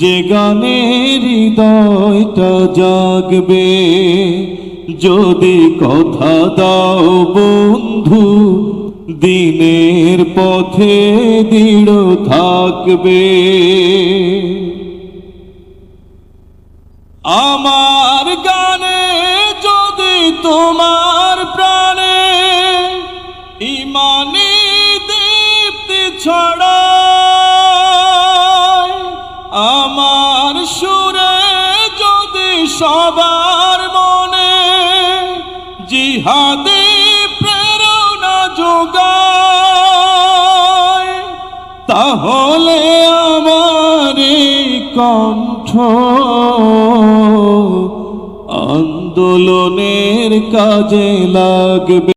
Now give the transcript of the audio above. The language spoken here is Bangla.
যে গানে হৃদয়টা জাগবে, যদি কথা দাও বন্ধু, দিনের পথে দৃঢ় থাকবে। আমার গানে যদি তোমার প্রাণে ইমানি দীপ্তি ছড়ায় আমার সুরে যদি সবার মনে জিহাদি প্রেরণা যোগায় তাহলে আমার কণ্ঠ আন্দোলনের কাজে লাগবে।